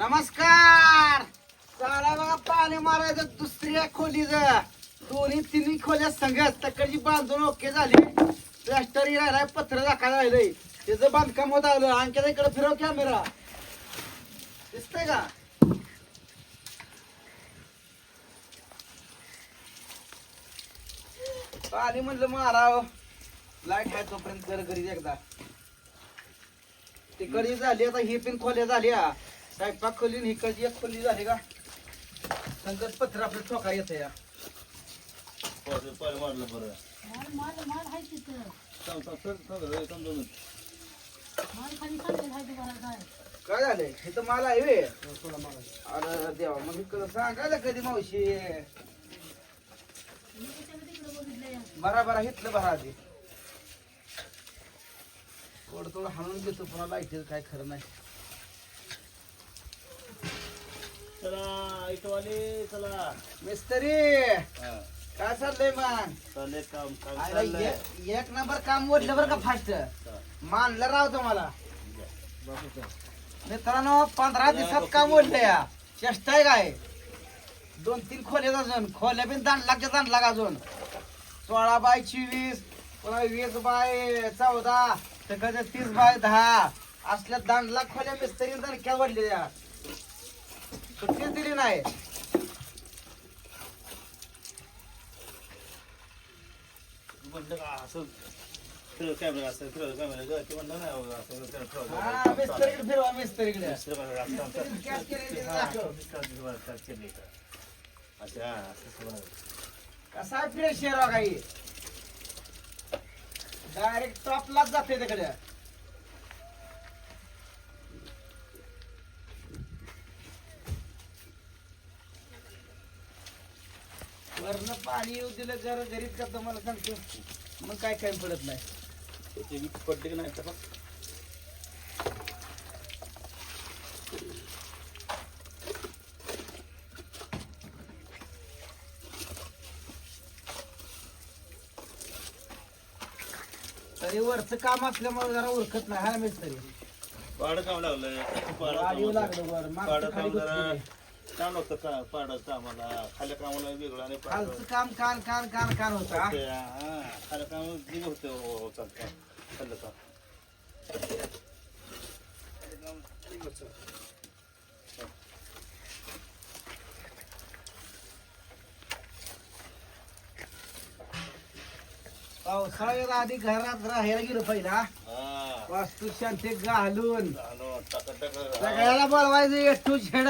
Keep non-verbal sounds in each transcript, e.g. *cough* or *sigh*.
नमस्कार! चला बघा पाणी मारायचं दुसऱ्या खोलीच. दोन्ही तिन्ही खोल्या संघात तकडची बांधून ओके झाली. प्लॅस्टर राहिलाय पत्र दाखवा राहिलंय. त्याचं बांधकाम होत आलं आणखी इकडे फिरव कॅमेरा दिसतंय का? पाणी म्हणलं माराव. लाइट आहे तोपर्यंत घर घरी एकदा. तिकडची झाली आता ही पण खोल्या झाल्या. स्वयंपाक खोली आणि इकडची एक खोली झाली का? संकट पत्र आपलं ठोका येतं या पाणी मारलं बरं. माल माल माल आहे तिथं. माल खाली चाललेला आहे दुकानात आहे काय झालंय? हे तर मला आहे वे. अरे देवा मग इकडं सांगायला कधी मावशी? मी कशाला तिकडे बघितलंय बरा बरा हितलं बरा आधी. थोडं थोडं हाणून घेतो पुन्हा लाइट काय खरं नाही. चला इटवाले चला. मिस्त्री काय चाललंय मग? चाललंय काम काम अरे चाललंय. एक- एक नंबर काम ओढलं बरं का फास्ट. मानलं राव तुम्हाला. मित्रांनो पंधरा दिवसात काम ओढलं या. चेष्टा आहे काय? दोन तीन खोल्यात अजून. खोल्या बिन दांड लाग अजून. सोळा बाय चोवीस पुन्हा वीस बाय चौदा तर तीस बाय दहा. असल्या दांड लाख खोल्या मिस्त्री दणक्या वाढलेल्या सुट्टीच दिली नाही. का असं फिरव कॅमेरा असं फिरव कॅमेरा ग ते म्हणलं नाही बाबा, असं फिरव, हा फिरव. मिस्त्रीकडे फिरवा मिस्त्रीकडे. *laughs* केलेली दाखव. कसा एअर काही डायरेक्ट टॉपलाच जाते तिकडे. वरनं पाणी येऊ दिलं जरा घरीच का तुम्हाला सांगतो. मग काय काय पडत नाही. त्याची वीज पडली की नाही तर? तरी वरचं काम असल्यामुळे जरा उरकत नाही हा मिस्त्री. पाडं काम लागलं पाडं काम लागलं वर मागचं खाली छान होतं का? पाडं कामाला खाल्या कामाला वेगळं आणि खालचं काम कान कान कान कान होतं हा. ते, हा, खालं काम दिलं होतं. हो, हो, चालतं खाल्लं काम पावसाळ्यात आधी घरात राहायला गेलो पहिला. हा. वास्तू शांती घालून सगळ्याला बोलवायचं एटू छेड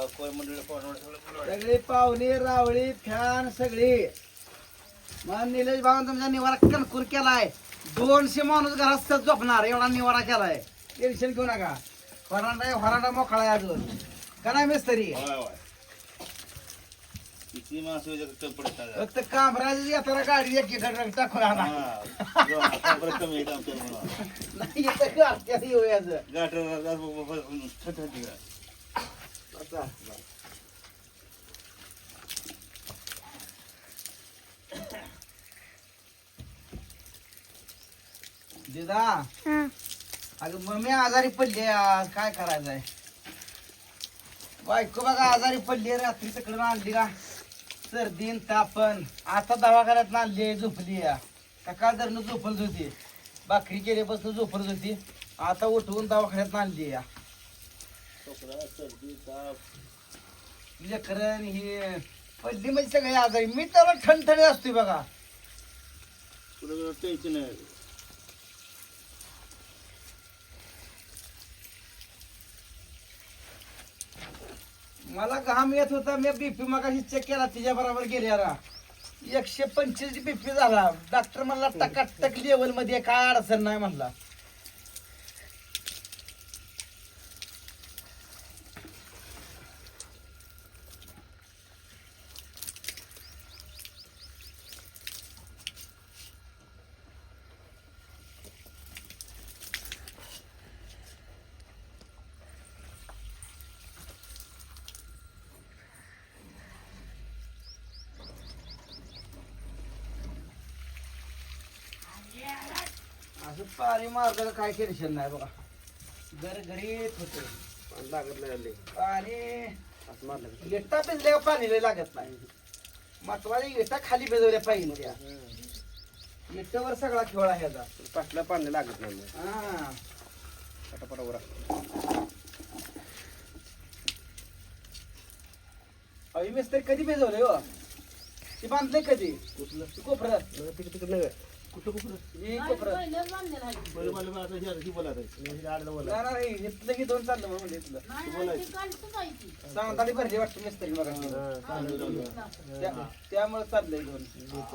मंडळी सगळी पाहुणे रावळी फॅन सगळी मग निलेश भाऊ तुमचा निवारा कणकूर केलाय दोनशे माणूस घरात सहज झोपणार एवढा निवारा केलाय टेन्शन घेऊ नका फरांडा फरांडा मोकळा आहे अजून का नाही मिस्तरी होय होय किती माणसं याच्यात कमी पडत नाही. फक्त कामराज येताना गाडी टाकून आणा हा, कमी आहे आमच्या. नाही येतं गाठ्यात येऊयाचं बघ- बघ- बघ. दिदा. अगं मम्मी आजारी पडली आज. काय करायचंय? बायको बघा आजारी पडली रात्री तिकडून आणली का? सर्दीन तापन. आता दवाखान्यात आणली झोपली सकाळ धरणं झोपलत होती? भाकरी केली बसून झोपलत होती. आता उठवून दवाखान्यात आणली या खोकला, सर्दी, ताप. हे पडली म्हणजे सगळे आजारी. मी तर असतोय बघा. तुला जरा टेन्शन आहे. मला घाम येत होता मी बीपी मगाशी चेक केला तिच्या बरोबर गेल्या एकशे पंचवीस बीपी झाला. डॉक्टर म्हणला टकाटक लेवलमध्ये काय अडचण नाही म्हणला. असं पाणी मारलं काय टेन्शन नाही बघा. गरगरीत होते. पाणी लागत आले. आणि असं मारलं की. विटा भिजल्यावर पाणी लय लागत नाही. महत्वाची विटा खाली भिजवल्या पाहिजे त्या. विटेवर सगळा खेळ आहे याचा पाटला पाणी लागत नाही मग. हा. पटापटा उरा. अవి मिस्त्री कधी भिजवले हो? ती बांधले कधी? कुठलं? ती कोपऱ्यात. तिकडे तिकडे नव्हे. कुठं. बरं मला आता हे- हे बोला आता. हे आडलं बोला. नाही, नाही, दोन चाललं म्हणून इथलं नाही, नाही, ते कालचंच आहे ती. सांगताली भरली वाटतं मिस्त्री बघा हा, ते त्या- त्यामुळे चाललंय दोन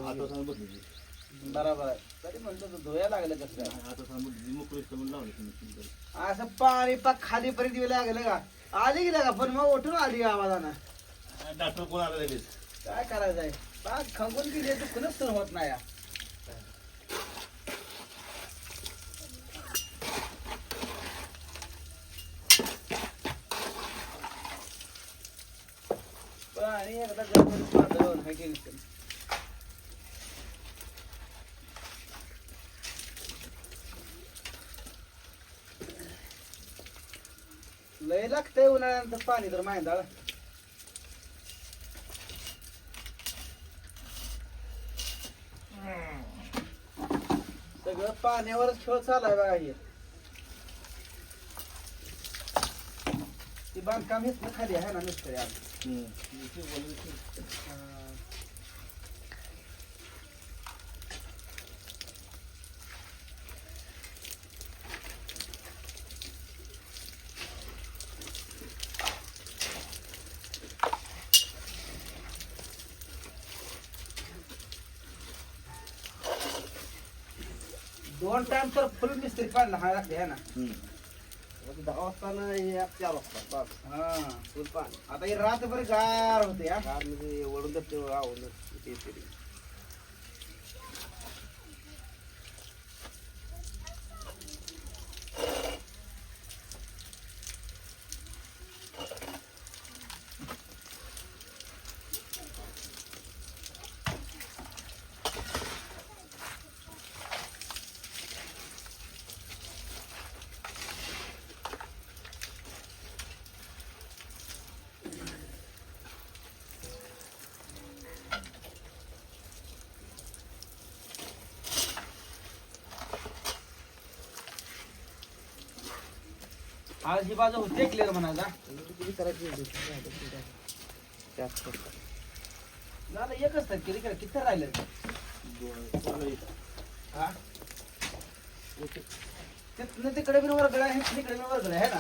आता सांग बघ. बरोबर आहे तरी म्हणतो तो धुया लागलं कसं काय आता सांग बघ. मोकळं इथं म्हणून लावलं तुम्ही. असं पाणी पाक खाली पर्यंत येऊ लागलं का आली गेलं का पण मग उठून आली आवाजानं डॉक्टर कोण आला लगेच काय करायचं आहे पाक खंगून गेली कुणच सण होत नाही या. पाणी एकदा गडबडीत मांजरावर हाय की नाही. लय लागतंय उन्हाळ्यानंतर पाणी तर माहिती सगळं पाण्यावरच खेळ चालू आहे बघा हे ती बांधकाम हेच खाली आहे ना मिस्त्री आम्ही हम्म. ते बोलायचं. दोन टाइम तर फुल मिस्त्री पाडला हा लागते है ना हम्म. आता दहा वाजता ना हे आप चार वाजता बस हा आता हे रात्रभर गार होते हा कार म्हणजे वळून देते आवडलं इथे आज ही बाजू होते क्लिअर म्हणायचा किती करायची झालं एकच तर किती किती राहिलं? हा? तिकडे बी वर्गळ आहे तिकडे बी वर्गळ आहे ना?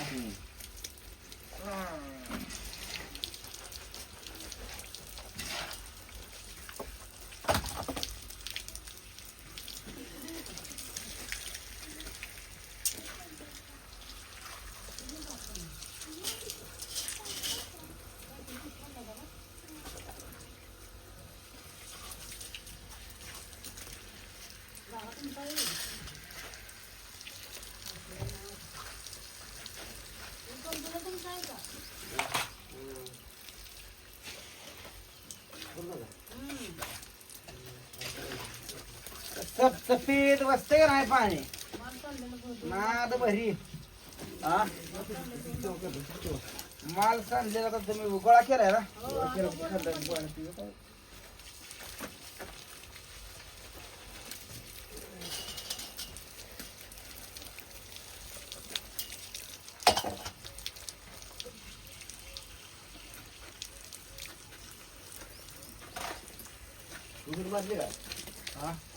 चप चपीत का नाही पाणी? नाद भरी. हा माल सांडलेला तर तुम्ही गोळा केलाय ना? गोळा केला की?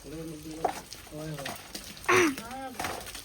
好嘞，没事，哎呀。